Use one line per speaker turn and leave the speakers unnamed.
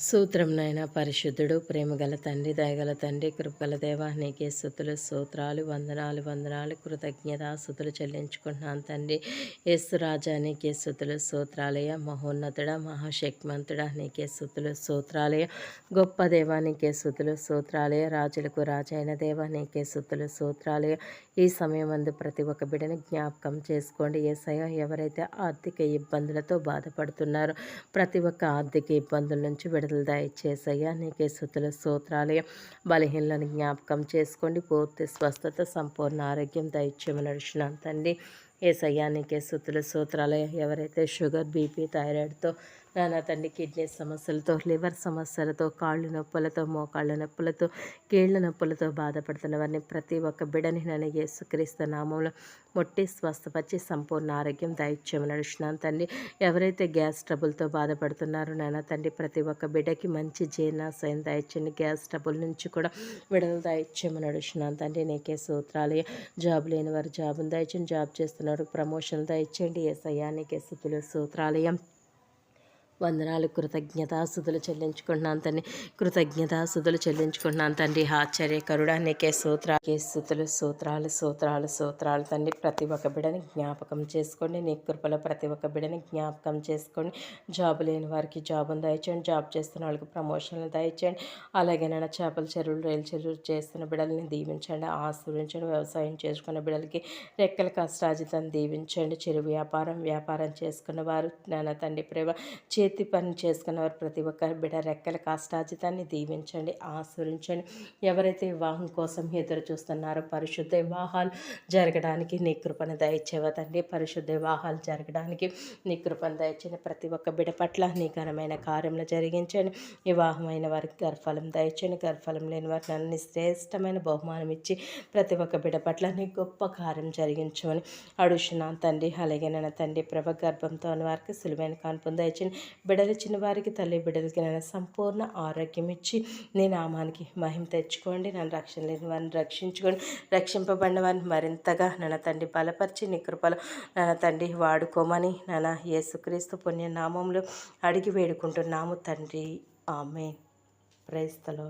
సూత్రం నాయన పరిశుద్ధుడు ప్రేమగల తండ్రి దయగల తండ్రి కృపగల దేవ నీకే స్థుతులు సూత్రాలు వందనాలు వందనాలు కృతజ్ఞత స్థుతులు చెల్లించుకుంటున్నాను తండ్రి. యేసురాజా నీకే స్థుతులు సూత్రాలయ మహోన్నతుడ మహాశక్తిమంతుడ నీకే స్థుతులు సూత్రాలయ గొప్ప దేవ నీకే స్థుతులు రాజులకు రాజైన దేవ నీకే స్థుతులు సూత్రాలయ ఈ సమయం అందు ప్రతి ఒక్క బిడ్డని జ్ఞాపకం చేసుకోండి. ఏసయ ఎవరైతే ఆర్థిక ఇబ్బందులతో బాధపడుతున్నారో ప్రతి ఒక్క ఆర్థిక ఇబ్బందుల నుంచి విడుదల ఆశీర్వాదాలు దయచేసయ్యా నీకే సుతుల స్తోత్రాలయ బలహీనలను జ్ఞాపకం చేసుకోండి. పూర్తి స్వస్థత సంపూర్ణ ఆరోగ్యం దయచేయమని నడుచున్నాను తండ్రి. ఏసయ్యా నీకే సుతుల స్తోత్రాలయ ఎవరైతే షుగర్ బీపీ థైరాయిడ్తో నానా తండ్రి కిడ్నీ సమస్యలతో లివర్ సమస్యలతో కాళ్ళు నొప్పులతో మోకాళ్ళ నొప్పులతో కీళ్ళ నొప్పులతో బాధపడుతున్న వారిని ప్రతి ఒక్క బిడని నన్ను యేసుక్రీస్తు నామంలో మొట్టి స్వస్థపరిచి సంపూర్ణ ఆరోగ్యం దయచేయమని నడుచున్నాను తండ్రి. ఎవరైతే గ్యాస్ ట్రబుల్తో బాధపడుతున్నారో నానా తండ్రి ప్రతి ఒక్క బిడ్డకి మంచి జీర్ణాశయం దయచండి గ్యాస్ ట్రబుల్ నుంచి కూడా విడుదల దయచేయమని నడుచున్నాను తండ్రి. నీకే సూత్రాలు జాబ్ లేని వారు జాబును దయచండి జాబ్ చేస్తున్నారు ప్రమోషన్ దయచండి ఏ సయానికి స్థుతులు సూత్రాలయం. వందనాలు. కృతజ్ఞతాసుదులు చెల్లించుకుంటున్నాను తండ్రి కృతజ్ఞతాసుదులు చెల్లించుకుంటున్నాను తండ్రి ఆశ్చర్యకరుడా నీకే సూత్రాలకే స్థుతులు సూత్రాలు సూత్రాలు సూత్రాలు తండ్రి ప్రతి ఒక్క బిడని జ్ఞాపకం చేసుకోండి. నీ కృపలో ప్రతి ఒక్క బిడని జ్ఞాపకం చేసుకోండి. జాబ్ లేని వారికి జాబును దయచేయండి. జాబ్ చేస్తున్న వాళ్ళకి ప్రమోషన్లు దయచేయండి. అలాగే నన్ను చేపల చెరువులు రైలు చెరువులు చేస్తున్న బిడల్ని దీవించండి. ఆశ్రయించండి. వ్యవసాయం చేసుకున్న బిడలకి రెక్కల కష్టాజితం దీవించండి. చెరువు వ్యాపారం వ్యాపారం చేసుకున్న వారు నాన్న తండ్రి ప్రేమ చే చేతి పని చేసుకున్నవారు ప్రతి ఒక్కరి బిడ రెక్కల కాష్టాజితాన్ని దీవించండి ఆశ్రయించండి. ఎవరైతే వివాహం కోసం ఎదురు చూస్తున్నారో పరిశుద్ధ వివాహాలు జరగడానికి నీ కృపను దయచేవతండి పరిశుద్ధ వివాహాలు జరగడానికి నీ కృపను దయచేయండి. ప్రతి ఒక్క బిడ పట్ల నీ ఘనమైన కార్యములు జరిగించండి. వివాహమైన వారికి గర్భఫలం దయచేయండి. గర్భఫలం లేని వారికి నన్ను శ్రేష్టమైన బహుమానం ఇచ్చి ప్రతి ఒక్క బిడ పట్ల నీ గొప్ప కార్యం జరిగించమని అడుగుతున్నాను తండ్రి. అలాగే నన్న తండ్రి ప్రభ గర్భంతో వారికి సులువైన కాన్పు దయచేయండి. బిడలిచ్చిన వారికి తల్లి బిడలకి నన్ను సంపూర్ణ ఆరోగ్యం ఇచ్చి నీ నామానికి మహిమ తెచ్చుకోండి. నన్ను రక్షణ లేని వారిని రక్షించుకోండి. రక్షింపబడిన వారిని మరింతగా నన్న తండ్రి బలపరిచి నీ కృపలో నన్న తండ్రి వాడుకోమని నన్న యేసుక్రీస్తు పుణ్యనామంలో అడిగి వేడుకుంటున్నాము తండ్రి. ఆమె ప్రైస్తలో